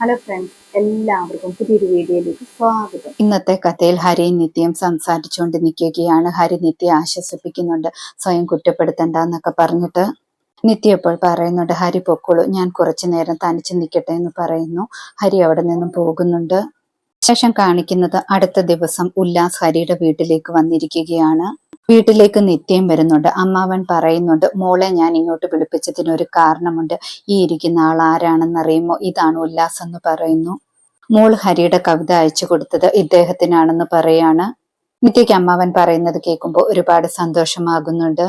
Hello friends എല്ലാവർക്കും പുതിയൊരു വീഡിയോയിലേക്ക് സ്വാഗതം. ഇന്നത്തെ കഥയിൽ ഹരി നിത്യം സംസാരിച്ചുകൊണ്ട് നിൽക്കുകയാണ് ഹരി നിത്യ ആശ്വസിപ്പിക്കുന്നുണ്ട്. സ്വയം കുറ്റപ്പെടുത്തണ്ട എന്നൊക്കെ പറഞ്ഞിട്ട് നിത്യ ഇപ്പോൾ പറയുന്നുണ്ട് ഹരി പൊക്കോളൂ ഞാൻ കുറച്ചു നേരം തനിച്ച് നിൽക്കട്ടെ എന്ന് പറയുന്നു. ഹരി അവിടെ നിന്നും പോകുന്നുണ്ട്. ശേഷം കാണിക്കുന്നത് അടുത്ത ദിവസം ഉല്ലാസ് ഹരിയുടെ വീട്ടിലേക്ക് വന്നിരിക്കുകയാണ്. വീട്ടിലേക്ക് നിത്യം വരുന്നുണ്ട്. അമ്മാവൻ പറയുന്നുണ്ട് മോളെ ഞാൻ ഇങ്ങോട്ട് വിളിപ്പിച്ചതിന് ഒരു കാരണമുണ്ട്. ഈ ഇരിക്കുന്ന ആൾ ആരാണെന്ന് അറിയുമോ? ഇതാണ് ഉല്ലാസ് എന്ന് പറയുന്നു. മോൾ ഹരിയുടെ കവിത അയച്ചു കൊടുത്തത് ഇദ്ദേഹത്തിനാണെന്ന് പറയാണ്. നിത്യയ്ക്ക് അമ്മാവൻ പറയുന്നത് കേൾക്കുമ്പോൾ ഒരുപാട് സന്തോഷമാകുന്നുണ്ട്.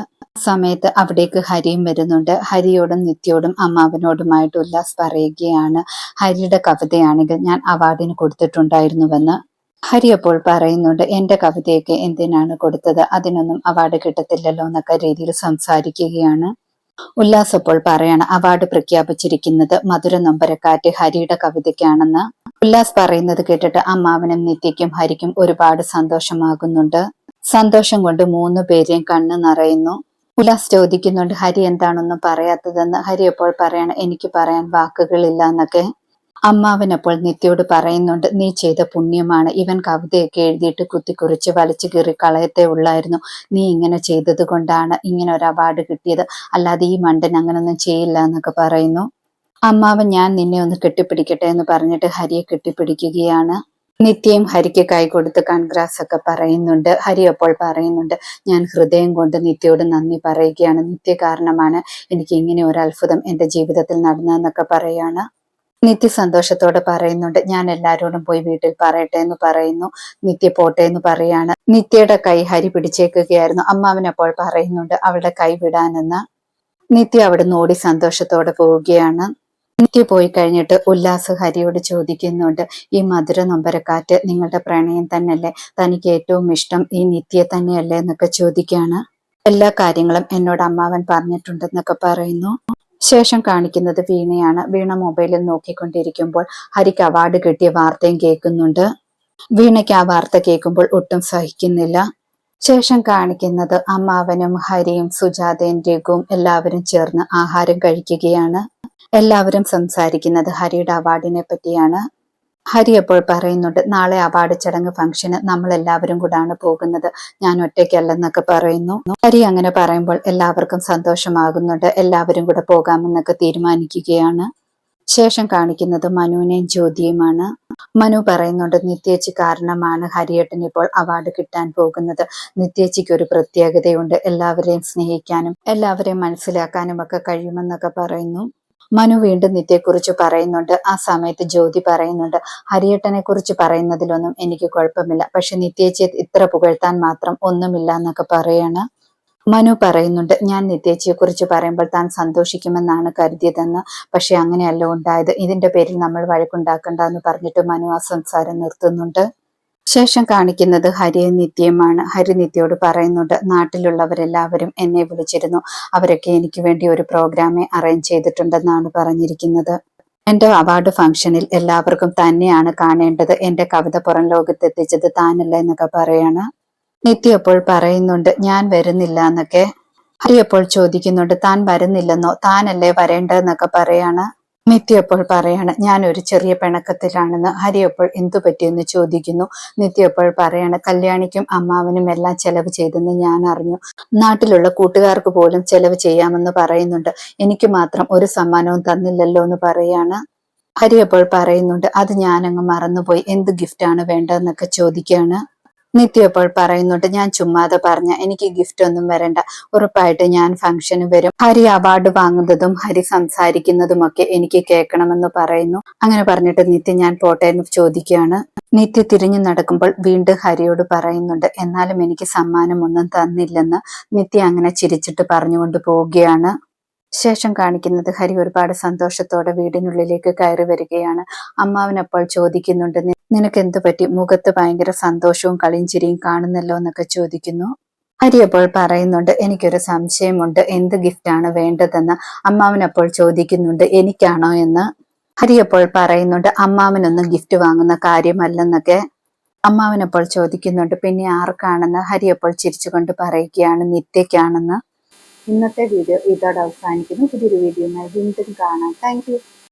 സമയത്ത് അവിടേക്ക് ഹരിയും വരുന്നുണ്ട്. ഹരിയോടും നിത്യോടും അമ്മാവനോടുമായിട്ട് ഉല്ലാസ് പറയുകയാണ്. ഹരിയുടെ കവിതയാണെങ്കിൽ ഞാൻ അവാർഡിന് കൊടുത്തിട്ടുണ്ടായിരുന്നുവെന്ന്. ഹരി അപ്പോൾ പറയുന്നുണ്ട് എന്റെ കവിതയൊക്കെ എന്തിനാണ് കൊടുത്തത്? അതിനൊന്നും അവാർഡ് കിട്ടത്തില്ലല്ലോ എന്നൊക്കെ രീതിയിൽ സംസാരിക്കുകയാണ്. ഉല്ലാസ് അപ്പോൾ പറയാണ് അവാർഡ് പ്രഖ്യാപിച്ചിരിക്കുന്നത് മധുര നൊമ്പരക്കാറ്റ് ഹരിയുടെ കവിതയ്ക്കാണെന്ന്. ഉല്ലാസ് പറയുന്നത് കേട്ടിട്ട് അമ്മാവനും നിത്യയ്ക്കും ഹരിക്കും ഒരുപാട് സന്തോഷമാകുന്നുണ്ട്. സന്തോഷം കൊണ്ട് മൂന്ന് പേരെയും കണ്ണ് നിറയുന്നു. ഉല്ലാസ് ചോദിക്കുന്നുണ്ട് ഹരി എന്താണെന്നും പറയാത്തതെന്ന്? ഹരി അപ്പോൾ പറയാണ് എനിക്ക് പറയാൻ വാക്കുകളില്ല എന്നൊക്കെ. അമ്മാവൻ അപ്പോൾ നിത്യയോട് പറയുന്നുണ്ട് നീ ചെയ്ത പുണ്യമാണ്. ഇവൻ കവിതയൊക്കെ എഴുതിയിട്ട് കുത്തിക്കുറിച്ച് വലിച്ചു കീറി കളയത്തേ ഉള്ളായിരുന്നു. നീ ഇങ്ങനെ ചെയ്തത് കൊണ്ടാണ് ഇങ്ങനെ ഒരു അവാർഡ് കിട്ടിയത്. അല്ലാതെ ഈ മണ്ടൻ അങ്ങനൊന്നും ചെയ്യില്ല എന്നൊക്കെ പറയുന്നു. അമ്മാവൻ ഞാൻ നിന്നെ ഒന്ന് കെട്ടിപ്പിടിക്കട്ടെ എന്ന് പറഞ്ഞിട്ട് ഹരിയെ കെട്ടിപ്പിടിക്കുകയാണ്. നിത്യയും ഹരിക്ക് കൈ കൊടുത്ത് കൺഗ്രാസ് ഒക്കെ പറയുന്നുണ്ട്. ഹരി അപ്പോൾ പറയുന്നുണ്ട് ഞാൻ ഹൃദയം കൊണ്ട് നിത്യയോട് നന്ദി പറയുകയാണ്. നിത്യ കാരണമാണ് എനിക്ക് ഇങ്ങനെ ഒരു അത്ഭുതം എന്റെ ജീവിതത്തിൽ നടന്നതെന്നൊക്കെ പറയാണ്. നിത്യ സന്തോഷത്തോടെ പറയുന്നുണ്ട്. ഞാൻ എല്ലാരോടും പോയി വീട്ടിൽ പറയട്ടെ എന്ന് പറയുന്നു. നിത്യ പോട്ടെ എന്ന് പറയാണ്. നിത്യയുടെ കൈ ഹരി പിടിച്ചേക്കുകയായിരുന്നു. അമ്മാവൻ അപ്പോൾ പറയുന്നുണ്ട് അവളുടെ കൈ വിടാനെന്ന്. നിത്യ അവിടുന്ന് ഓടി സന്തോഷത്തോടെ പോവുകയാണ്. നിത്യ പോയി കഴിഞ്ഞിട്ട് ഉല്ലാസ് ഹരിയോട് ചോദിക്കുന്നുണ്ട് ഈ മധുര നൊമ്പരക്കാറ്റ് നിങ്ങളുടെ പ്രണയം തന്നെയല്ലേ? തനിക്ക് ഏറ്റവും ഇഷ്ടം ഈ നിത്യ തന്നെയല്ലേ? എന്നൊക്കെ ചോദിക്കുകയാണ്. എല്ലാ കാര്യങ്ങളും എന്നോട് അമ്മാവൻ പറഞ്ഞിട്ടുണ്ടെന്നൊക്കെ പറയുന്നു. ശേഷം കാണിക്കുന്നത് വീണയാണ്. വീണ മൊബൈലിൽ നോക്കിക്കൊണ്ടിരിക്കുമ്പോൾ ഹരിക്ക് അവാർഡ് കിട്ടിയ വാർത്തയും കേൾക്കുന്നുണ്ട്. വീണയ്ക്ക് ആ വാർത്ത കേൾക്കുമ്പോൾ ഒട്ടും സഹിക്കുന്നില്ല. ശേഷം കാണിക്കുന്നത് അമ്മാവനും ഹരിയും സുജാതയും രഘുവും എല്ലാവരും ചേർന്ന് ആഹാരം കഴിക്കുകയാണ്. എല്ലാവരും സംസാരിക്കുന്നത് ഹരിയുടെ അവാർഡിനെ പറ്റിയാണ്. ഹരി അപ്പോൾ പറയുന്നുണ്ട് നാളെ അവാർഡ് ചടങ്ങ് ഫംഗ്ഷന് നമ്മൾ എല്ലാവരും കൂടാണ് പോകുന്നത്. ഞാൻ ഒറ്റയ്ക്കല്ലെന്നൊക്കെ പറയുന്നു. ഹരി അങ്ങനെ പറയുമ്പോൾ എല്ലാവർക്കും സന്തോഷമാകുന്നുണ്ട്. എല്ലാവരും കൂടെ പോകാമെന്നൊക്കെ തീരുമാനിക്കുകയാണ്. ശേഷം കാണിക്കുന്നത് മനുവിനെയും ജ്യോതിയുമാണ്. മനു പറയുന്നുണ്ട് നിത്യേച്ചി കാരണമാണ് ഹരിയേട്ടൻ ഇപ്പോൾ അവാർഡ് കിട്ടാൻ പോകുന്നത്. നിത്യേച്ചിക്ക് ഒരു പ്രത്യേകതയുണ്ട്. എല്ലാവരെയും സ്നേഹിക്കാനും എല്ലാവരെയും മനസ്സിലാക്കാനും ഒക്കെ കഴിയുമെന്നൊക്കെ പറയുന്നു. മനു വീണ്ടും നിത്യയെക്കുറിച്ച് പറയുന്നുണ്ട്. ആ സമയത്ത് ജ്യോതി പറയുന്നുണ്ട് ഹരിയേട്ടനെ കുറിച്ച് പറയുന്നതിലൊന്നും എനിക്ക് കുഴപ്പമില്ല. പക്ഷെ നിത്യേച്ചി ഇത്ര പുകഴ്ത്താൻ മാത്രം ഒന്നുമില്ല എന്നൊക്കെ പറയാണ്. മനു പറയുന്നുണ്ട് ഞാൻ നിത്യേച്ചിയെ കുറിച്ച് പറയുമ്പോൾ താൻ സന്തോഷിക്കുമെന്നാണ് കരുതിയതെന്ന്. പക്ഷെ അങ്ങനെയല്ല ഉണ്ടായത്. ഇതിന്റെ പേരിൽ നമ്മൾ വഴക്കുണ്ടാക്കണ്ട എന്ന് പറഞ്ഞിട്ട് മനു ആ സംസാരം നിർത്തുന്നുണ്ട്. ശേഷം കാണിക്കുന്നത് ഹരി നിത്യമാണ്. ഹരി നിത്യയോട് പറയുന്നുണ്ട് നാട്ടിലുള്ളവരെല്ലാവരും എന്നെ വിളിച്ചിരുന്നു. അവരൊക്കെ എനിക്ക് വേണ്ടി ഒരു പ്രോഗ്രാമെ അറേഞ്ച് ചെയ്തിട്ടുണ്ടെന്നാണ് പറഞ്ഞിരിക്കുന്നത്. എന്റെ അവാർഡ് ഫംഗ്ഷനിൽ എല്ലാവർക്കും തന്നെയാണ് കാണേണ്ടത്. എന്റെ കവിത പുറം ലോകത്ത് എത്തിച്ചത് താനല്ല എന്നൊക്കെ പറയാണ്. നിത്യ അപ്പോൾ പറയുന്നുണ്ട് ഞാൻ വരുന്നില്ല എന്നൊക്കെ. ഹരി അപ്പോൾ ചോദിക്കുന്നുണ്ട് താൻ വരുന്നില്ലെന്നോ? താനല്ലേ വരേണ്ടതെന്നൊക്കെ പറയാണ്. നിത്യ അപ്പോൾ പറയാണ് ഞാൻ ഒരു ചെറിയ പിണക്കത്തിലാണെന്ന് ഹരി അപ്പോൾ എന്തു പറ്റിയെന്ന് ചോദിക്കുന്നു. നിത്യ അപ്പോൾ പറയാണ് കല്യാണിക്കും അമ്മാവനും എല്ലാം ചെലവ് ചെയ്തെന്ന് ഞാൻ അറിഞ്ഞു. നാട്ടിലുള്ള കൂട്ടുകാർക്ക് പോലും ചെലവ് ചെയ്യാമെന്ന് പറയുന്നുണ്ട്. എനിക്ക് മാത്രം ഒരു സമ്മാനവും തന്നില്ലല്ലോ എന്ന് പറയാണ്. ഹരി അപ്പോൾ പറയുന്നുണ്ട് അത് ഞാനങ്ങ് മറന്നുപോയി. എന്ത് ഗിഫ്റ്റാണ് വേണ്ടതെന്നൊക്കെ ചോദിക്കുകയാണ് നിത്യ ഇപ്പോൾ പറയുന്നുണ്ട് ഞാൻ ചുമ്മാതെ പറഞ്ഞ എനിക്ക് ഗിഫ്റ്റ് ഒന്നും വരണ്ട. ഉറപ്പായിട്ട് ഞാൻ ഫംഗ്ഷന് വരും. ഹരി അവാർഡ് വാങ്ങുന്നതും ഹരി സംസാരിക്കുന്നതും ഒക്കെ എനിക്ക് കേൾക്കണമെന്ന് പറയുന്നു. അങ്ങനെ പറഞ്ഞിട്ട് നിത്യ ഞാൻ പോട്ടെ എന്ന് ചോദിക്കുകയാണ്. നിത്യ തിരിഞ്ഞു നടക്കുമ്പോൾ വീണ്ടും ഹരിയോട് പറയുന്നുണ്ട് എന്നാലും എനിക്ക് സമ്മാനം ഒന്നും തന്നില്ലെന്ന്. നിത്യ അങ്ങനെ ചിരിച്ചിട്ട് പറഞ്ഞുകൊണ്ട് പോവുകയാണ്. ശേഷം കാണിക്കുന്നത് ഹരി ഒരുപാട് സന്തോഷത്തോടെ വീടിനുള്ളിലേക്ക് കയറി വരികയാണ്. അമ്മാവനപ്പോൾ ചോദിക്കുന്നുണ്ട് നിനക്ക് എന്തു പറ്റി? മുഖത്ത് ഭയങ്കര സന്തോഷവും കളിഞ്ചിരിയും കാണുന്നല്ലോ എന്നൊക്കെ ചോദിക്കുന്നു. ഹരി അപ്പോൾ പറയുന്നുണ്ട് എനിക്കൊരു സംശയമുണ്ട്. എന്ത് ഗിഫ്റ്റാണ് വേണ്ടതെന്ന്? അമ്മാവൻ അപ്പോൾ ചോദിക്കുന്നുണ്ട് എനിക്കാണോ എന്ന്? ഹരി അപ്പോൾ പറയുന്നുണ്ട് അമ്മാവനൊന്നും ഗിഫ്റ്റ് വാങ്ങുന്ന കാര്യമല്ലെന്നൊക്കെ. അമ്മാവൻ അപ്പോൾ ചോദിക്കുന്നുണ്ട് പിന്നെ ആർക്കാണെന്ന്? ഹരി അപ്പോൾ ചിരിച്ചുകൊണ്ട് പറയുകയാണ് നിത്യയ്ക്കാണെന്ന്. ഇന്നത്തെ വീഡിയോ ഇതോടെ അവസാനിക്കുന്നു. പുതിയൊരു വീഡിയോയുമായി വീണ്ടും കാണാം. താങ്ക്